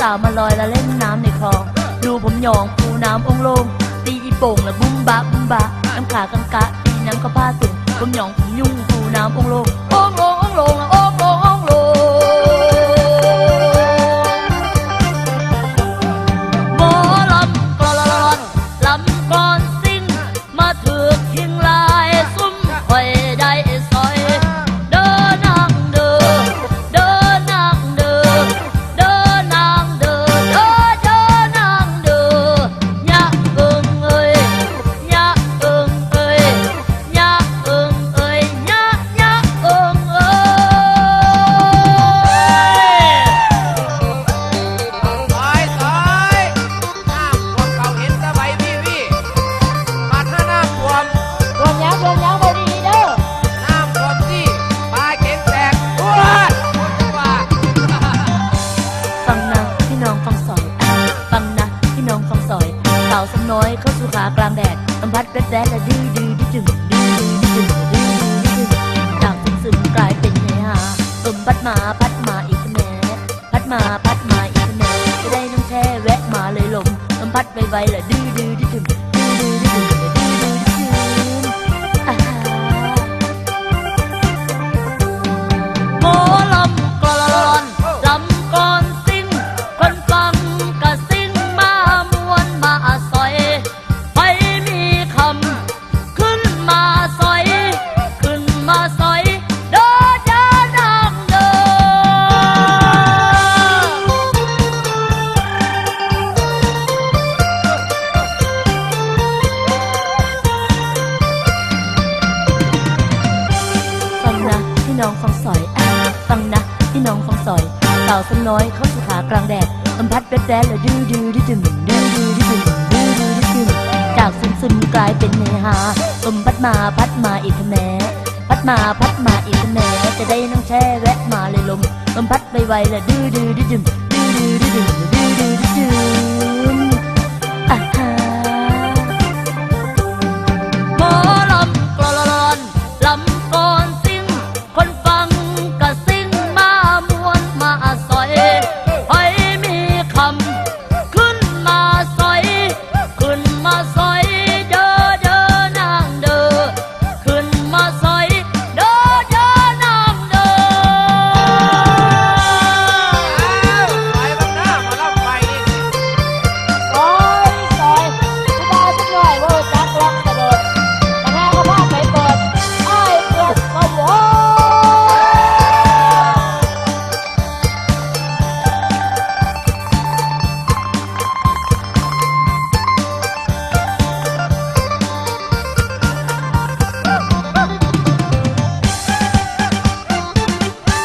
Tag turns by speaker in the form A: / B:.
A: สาวมาลอยและเล่นน้ำในคลอง ดูผมยองปูน้ำองลง ตีอีโป่งและบุ้ม
B: บะบุ้มบะน้ำขากังกะตีน้ำก็ผ้า
A: สุ่มผมยอ
B: งผมยุ่งปู
A: น้ำองลงองลงองลงาวสน้อยเข้าสู่ขากลางแดดลมพัดแป๊ดแป๊ดและดื้อดื้อดื้อดึงดื้อดื้อดื้อดื้อดื้อดื้อดึงจากซึมซึมกลายเป็นเฮฮาลมพัดมาพัดมาอีกแหนพัดมาพัดมาอีกแหนจะได้น้องแช่แวะมาเลยลมลมพัดไวๆและดื้อดื้อดื้อดึงดื้อดื้อ น้องฟังสอยอะฟังนะพี่น้องฟังสอยสาวสน้อยเขาสู่ขากลางแดดลมพัดแป๊ดแป๊ดและดื้อดื้อดื้อๆดื้อดื้อดื้อๆดื้อดื้อดื้อจากซึมซึมกลายเป็นเนหาลมพัดมาพัดมาอีกแม่พัดมาพัดมาอีกแม่จะได้น้องแช่แวะมาเลยลมลมพัดไวๆและดื้อดื้อดื้อดื้อดื้อดื้อๆดื้อดื้อดื้อ